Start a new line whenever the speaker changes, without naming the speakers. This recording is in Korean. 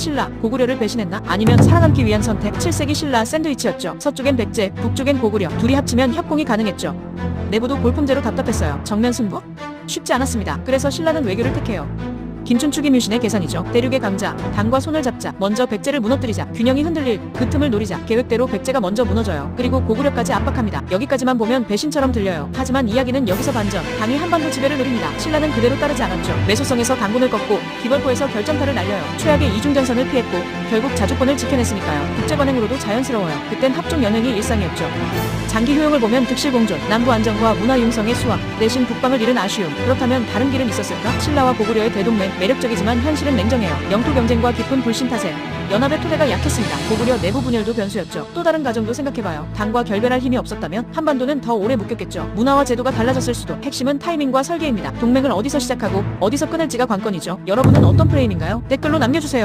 신라, 고구려를 배신했나? 아니면 살아남기 위한 선택? 7세기 신라 샌드위치였죠. 서쪽엔 백제, 북쪽엔 고구려. 둘이 합치면 협공이 가능했죠. 내부도 골품제로 답답했어요. 정면 승부? 쉽지 않았습니다. 그래서 신라는 외교를 택해요. 김춘축이 뮤신의 계산이죠. 대륙의 강자, 당과 손을 잡자. 먼저 백제를 무너뜨리자. 균형이 흔들릴 그 틈을 노리자. 계획대로 백제가 먼저 무너져요. 그리고 고구려까지 압박합니다. 여기까지만 보면 배신처럼 들려요. 하지만 이야기는 여기서 반전. 당이 한반도 지배를 노립니다. 신라는 그대로 따르지 않았죠. 매소성에서 당군을 꺾고 기벌포에서 결정타를 날려요. 최악의 이중전선을 피했고 결국 자주권을 지켜냈으니까요. 국제관행으로도 자연스러워요. 그땐 합종 연행이 일상이었죠. 장기 효용을 보면 득실공존, 남부 안정과 문화 융성의 수확, 대신 북방을 잃은 아쉬움. 그렇다면 다른 길은 있었을까? 신라와 고구려의 대동맹, 매력적이지만 현실은 냉정해요. 영토 경쟁과 깊은 불신 탓에 연합의 토대가 약했습니다. 고구려 내부 분열도 변수였죠. 또 다른 가정도 생각해봐요. 당과 결별할 힘이 없었다면 한반도는 더 오래 묶였겠죠. 문화와 제도가 달라졌을 수도. 핵심은 타이밍과 설계입니다. 동맹을 어디서 시작하고 어디서 끊을지가 관건이죠. 여러분은 어떤 프레임인가요? 댓글로 남겨주세요.